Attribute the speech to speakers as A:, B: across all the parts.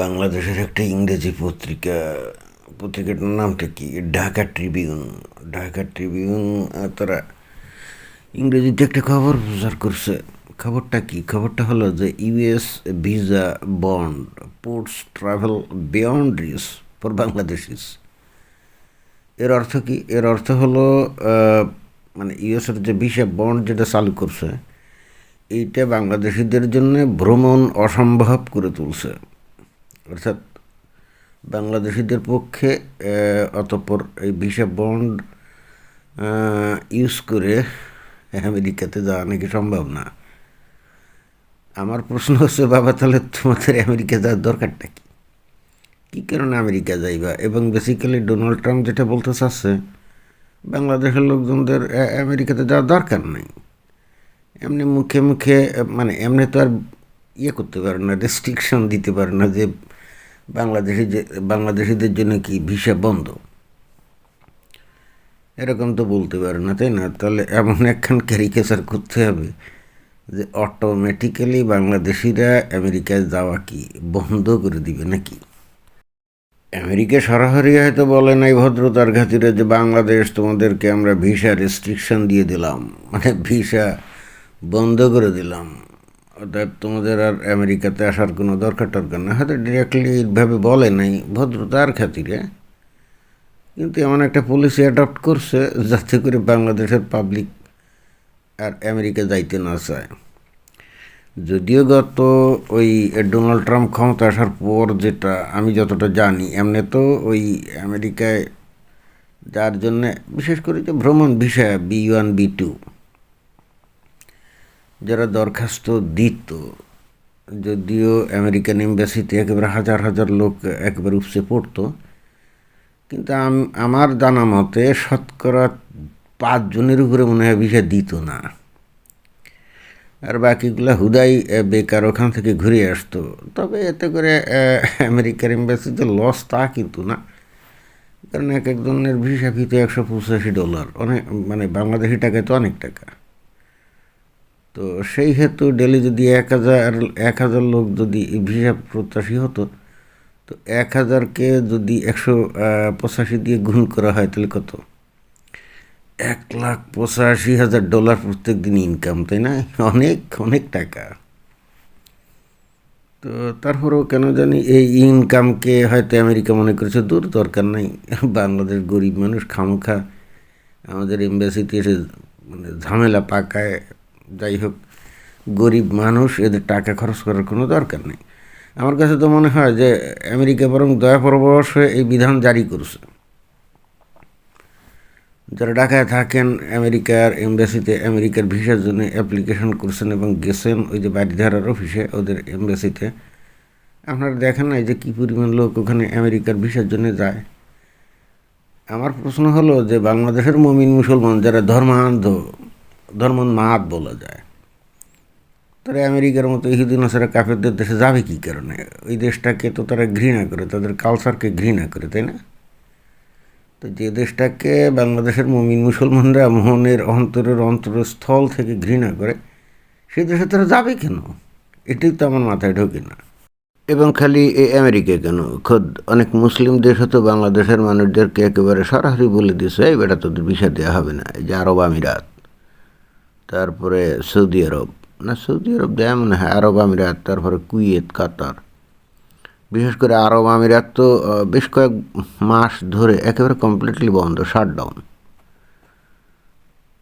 A: বাংলাদেশের একটা ইংরেজি পত্রিকা, পত্রিকাটার নামটা কি? ঢাকা ট্রিবিউন। ঢাকা ট্রিবিউন তারা ইংরেজিতে একটা খবর প্রচার করছে। খবরটা কি? খবরটা হলো যে US visa bond, ports travel boundaries for Bangladeshis. এর অর্থ কি? এর অর্থ হলো মানে ইউএসের যে ভিসা বন্ড যেটা চালু করছে, এইটা বাংলাদেশিদের জন্য ভ্রমণ অসম্ভব করে তুলছে। অর্থাৎ বাংলাদেশিদের পক্ষে অতঃপর এই ভিসা বন্ড ইউজ করে আমেরিকাতে যাওয়া নাকি সম্ভব না? আমার প্রশ্ন হচ্ছে, বাবা, তাহলে তোমাদের আমেরিকা যাওয়ার দরকারটা কি? কী কারণে আমেরিকা যাইবা? এবং বেসিক্যালি ডোনাল্ড ট্রাম্প যেটা বলতে চাচ্ছে বাংলাদেশের লোকজনদের আমেরিকাতে যাওয়ার দরকার নেই। এমনি মুখে মুখে মানে এমনি তো আর ইয়ে করতে পারে না রেস্ট্রিকশন দিতে পারে না যে বাংলাদেশি যে, বাংলাদেশিদের জন্য কি ভিসা বন্ধ? এরকম তো বলতে পারে না, তাই না? তাহলে এমন একখান ক্যারিকেচার করতে হবে যে অটোমেটিক্যালি বাংলাদেশিরা আমেরিকায় যাওয়া কি বন্ধ করে দিবে নাকি? আমেরিকা সরাসরি হয়তো বলে নাই ভদ্রতার খাতিরে যে বাংলাদেশ তোমাদেরকে আমরা ভিসা রেস্ট্রিকশন দিয়ে দিলাম মানে ভিসা বন্ধ করে দিলাম। অর্থাৎ তোমাদের আর আমেরিকাতে আসার কোনো দরকার টরকার না। হয়তো ডিরেক্টলি এইভাবে বলে নাই, ভদ্রতার খাতিরে। কিন্তু এমন একটা পলিসি অ্যাডপ্ট করছে, যাতে করে বাংলাদেশের পাবলিক আর আমেরিকা যাইতে না চায়। যদিও গত ওই ডোনাল্ড ট্রাম্প ক্ষমতা আসার পর যেটা আমি যতটা জানি, এমনি তো ওই আমেরিকায় যার জন্য বিশেষ করে যে ভ্রমণ visa B one B two যারা দরখাস্ত দিত, যদিও আমেরিকান এম্বাসিতে একেবারে হাজার হাজার লোক একেবারে উপসে পড়তো, কিন্তু আমার জানা মতে শতকরা পাঁচজনের উপরে মনে হয় ভিসা দিত না। আর বাকিগুলো হুদাই বেকার ওখান থেকে ঘুরে আসতো। তবে এতে করে আমেরিকার এম্বাসিতে লস তা কিন্তু না। কারণ এক একজনের ভিসা ফিতে একশো পঁচাশি ডলার অনেক মানে বাংলাদেশি টাকায় তো অনেক টাকা। তো সেই হেতু ডেলি যদি এক হাজার এক হাজার লোক যদি ভিসা প্রত্যাশী হতো, তো এক হাজারকে যদি একশো পঁচাশি দিয়ে গুণ করা হয় তাহলে কত? এক লাখ পঁচাশি হাজার ডলার প্রত্যেক দিন ইনকাম তাই না? অনেক অনেক টাকা। তো তারপরেও কেন জানি এই ইনকামকে হয়তো আমেরিকা মনে করেছে, দূর দরকার নাই। বাংলাদেশ গরিব মানুষ, খামোখা। আমাদের এম্বাসিতে এসে মানে ঝামেলা পাকায় যাই হোক, গরিব মানুষ, এদের টাকা খরচ করার কোনো দরকার নেই। আমার কাছে তো মনে হয় যে, আমেরিকা বরং দয়া পরবশ হয়ে এই বিধান জারি করছে। যারা ঢাকায় থাকেন, আমেরিকার এম্বাসিতে আমেরিকার ভিসার জন্য অ্যাপ্লিকেশন করছেন এবং গেছেন, ওই যে বাড়িধারার অফিসে, ওদের এম্বাসিতে, আপনারা দেখেন না যে কী পরিমাণ লোক ওখানে আমেরিকার ভিসার জন্য যায়? আমার প্রশ্ন হলো যে, বাংলাদেশের মমিন মুসলমান যারা ধর্মান্ধ ধর্মোন্মাদ বলা যায়। তারা আমেরিকার মতো ইহুদি নাসারা কাফেরদের দেশে যাবে কী কারণে? ওই দেশটাকে তো তারা ঘৃণা করে, তাদের কালচারকে ঘৃণা করে, তাই না? তো যে দেশটাকে বাংলাদেশের মমিন মুসলমানরা মনের অন্তরের অন্তরস্থল থেকে ঘৃণা করে সেই দেশে তারা যাবে কেন? এটাই তো আমার মাথায় ঢোকে না। এবং খালি এই আমেরিকা কেন? খোদ, অনেক মুসলিম দেশও তো বাংলাদেশের মানুষদেরকে একেবারে সরাসরি বলে দিয়েছে, এই বেটা, তোদের ভিসা দেওয়া হবে না যে আরব আমিরাত। তারপরে সৌদি আরব। না, সৌদি আরব দেয় মনে হয়, আরব আমিরাত, তারপরে কুয়েত, কাতার। বিশেষ করে আরব আমিরাত তো বেশ কয়েক মাস ধরে একেবারে কমপ্লিটলি বন্ধ শাটডাউন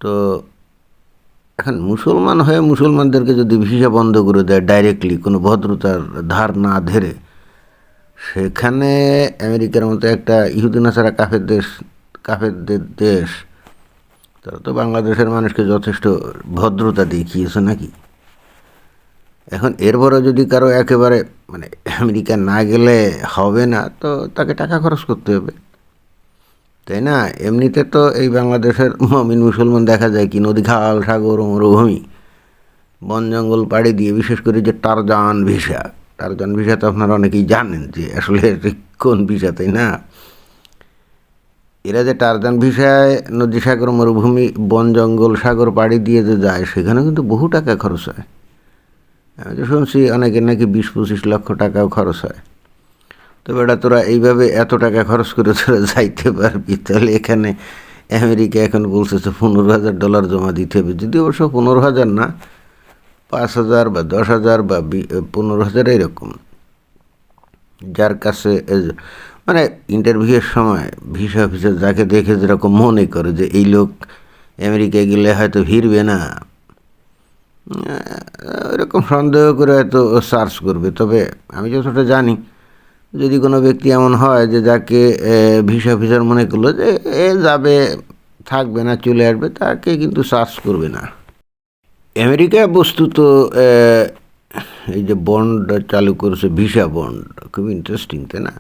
A: তো এখন মুসলমান হয়ে মুসলমানদেরকে যদি ভিসা বন্ধ করে দেয় ডাইরেক্টলি কোনো ভদ্রতার ধার না ধরে, সেখানে আমেরিকার মতো একটা ইহুদিন ছাড়া কাফের দেশ কাফেরদের দেশ তারা তো বাংলাদেশের মানুষকে যথেষ্ট ভদ্রতা দেখিয়েছে নাকি? এখন এরপরে যদি কারও একেবারে মানে আমেরিকা না গেলে হবে না, তো তাকে টাকা খরচ করতে হবে। তাই না? এমনিতে তো এই বাংলাদেশের মমিন মুসলমান দেখা যায় কি, নদী, খাল, সাগর, মরুভূমি, বন, জঙ্গল, পাড়ি দিয়ে, বিশেষ করে যে টারজান ভিসা। টারজান ভিসা তো আপনারা অনেকেই জানেন যে আসলে কোন ভিসা, তাই না? এরা যে টারজান ভিসায় নদী সাগর, মরুভূমি, বন, জঙ্গল, সাগর পাড়ি দিয়ে যে যায় সেখানে কিন্তু বহু টাকা খরচ হয়। আমি তো শুনছি অনেকের নাকি বিশ, পঁচিশ লক্ষ টাকাও খরচ হয়। তো বেটা, তোরা এইভাবে এত টাকা খরচ করে তোরা যাইতে পারবি? তাহলে এখানে আমেরিকা এখন বলছে যে পনেরো হাজার ডলার জমা দিতে হবে। যদি অবশ্য পনেরো হাজার না, পাঁচ হাজার বা দশ হাজার বা পনেরো হাজার এরকম। যার কাছে মানে ইন্টারভিউয়ের সময় ভিসা অফিসার যাকে দেখে যেরকম মনে করে যে এই লোক আমেরিকায় গেলে হয়তো ভিড়বে না এরকম সন্দেহ করে হয়তো সার্চ করবে। তবে আমি যতটা জানি, যদি কোনো ব্যক্তি এমন হয় যে যাকে ভিসা অফিসার মনে করল যে এ যাবে, থাকবে না, চলে আসবে, তাকে কিন্তু সার্চ করবে না। আমেরিকা বস্তুত এই যে বন্ড চালু করেছে ভিসা বন্ড খুব ইন্টারেস্টিং তাই না?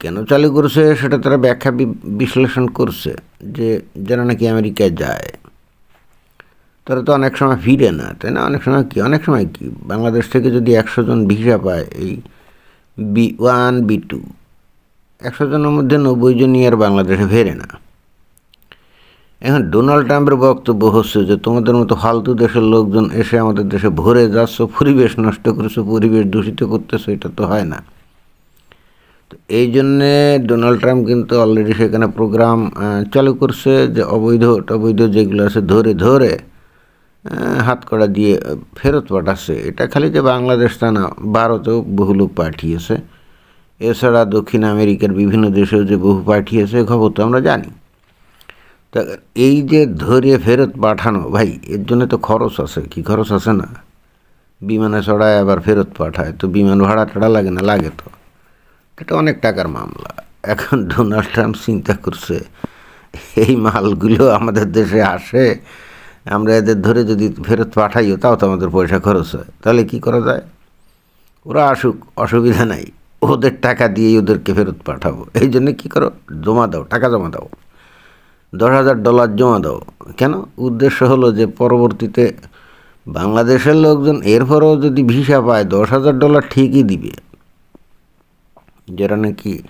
A: কেন চালু করছে সেটা তারা ব্যাখ্যা বিশ্লেষণ করছে, যে যারা নাকি আমেরিকায় যায়। তারা তো অনেক সময় ফিরে না, তাই না? অনেক সময় কি, অনেক সময় কি? বাংলাদেশ থেকে যদি একশো জন ভিসা পায় এই বি ওয়ান, বি টু, একশো জনের মধ্যে নব্বই জনই আর বাংলাদেশে ফেরে না। এখন ডোনাল্ড ট্রাম্পের বক্তব্য হচ্ছে যে, তোমাদের মতো ফালতু দেশের লোকজন এসে আমাদের দেশে ভরে যাচ্ছ, পরিবেশ নষ্ট করেছ, পরিবেশ দূষিত করতেছো, এটা তো হয় না। এই জন্যে ডোনাল্ড ট্রাম্প কিন্তু অলরেডি সেখানে প্রোগ্রাম চালু করছে যে অবৈধ অবৈধ যেগুলো আছে ধরে ধরে হাত কড়া দিয়ে ফেরত পাঠাচ্ছে। এটা খালি যে বাংলাদেশ তা না, ভারতেও বহু লোক পাঠিয়েছে। এছাড়া দক্ষিণ আমেরিকার বিভিন্ন দেশেও যে বহু পাঠিয়েছে খবর তো আমরা জানি। তা এই যে ধরে ফেরত পাঠানো, ভাই, এর জন্য তো খরচ আছে, কি খরচ আছে না? বিমানে চড়ায় আবার ফেরত পাঠায়, তো বিমান ভাড়া টাড়া লাগে না, লাগে তো। এটা অনেক টাকার মামলা। এখন ডোনাল্ড ট্রাম্প চিন্তা করছে, এই মালগুলো আমাদের দেশে আসে, আমরা এদের ধরে যদি ফেরত পাঠাইও, তাও তো আমাদের পয়সা খরচ হয়। তাহলে কি করা যায়? ওরা আসুক, অসুবিধা নাই। ওদের টাকা দিয়েই ওদেরকে ফেরত পাঠাবো। এই জন্য কী করো? জমা দাও, টাকা জমা দাও। দশ হাজার ডলার জমা দাও। কেন? উদ্দেশ্য হলো যে পরবর্তীতে বাংলাদেশের লোকজন এরপরেও যদি ভিসা পায়, দশ হাজার ডলার ঠিকই দিবে। যারা নাকি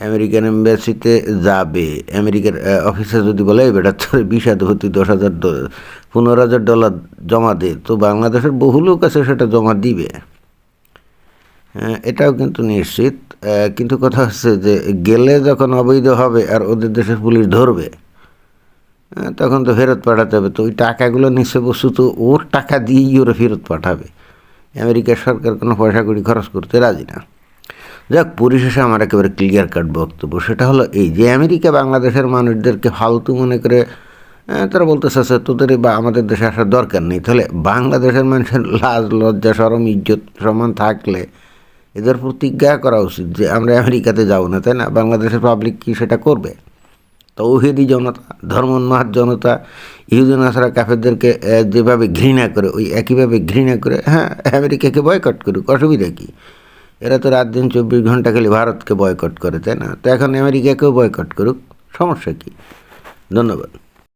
A: আমেরিকান এম্বাসিতে যাবে। আমেরিকার অফিসে যদি বলে, "এই বেটা, তোর ভিসা দেবো দশ হাজার পনেরো হাজার ডলার জমা দে। তো বাংলাদেশের বহু লোক আছে, সেটা জমা দিবে। এটাও কিন্তু নিশ্চিত। কিন্তু কথা হচ্ছে যে, গেলে যখন অবৈধ হবে আর ওদের দেশের পুলিশ ধরবে তখন তো ফেরত পাঠাতে হবে। তো ওই টাকাগুলো নিশ্চয় বস্তু তো ওর টাকা দিয়েই ওরা ফেরত পাঠাবে। আমেরিকার সরকার কোনো পয়সা কড়ি খরচ করতে রাজি না। যাক, পরিশেষে আমার একেবারে ক্লিয়ার কাট বক্তব্য। সেটা হলো এই যে আমেরিকা বাংলাদেশের মানুষদেরকে ফালতু মনে করে তারা বলতে চাচ্ছে তোদের বা আমাদের দেশে আসার দরকার নেই। তাহলে বাংলাদেশের মানুষের লাজ, লজ্জা, সরম, ইজ্জত সম্মান থাকলে এদের প্রতিজ্ঞা করা উচিত যে আমরা আমেরিকাতে যাব না, তাই না? বাংলাদেশের পাবলিক কি সেটা করবে? তৌহিদি জনতা, ধর্মোন্মাদ জনতা ইহুদিন আসারা কাফেরদেরকে যেভাবে ঘৃণা করে, ওই একইভাবে ঘৃণা করে হ্যাঁ আমেরিকাকে বয়কট করুক, অসুবিধা কী? এরা তো রাত দিন চব্বিশ ঘণ্টা খালি ভারতকে বয়কট করে, তাই না? তো এখন আমেরিকাকেও বয়কট করুক, সমস্যা কী? ধন্যবাদ।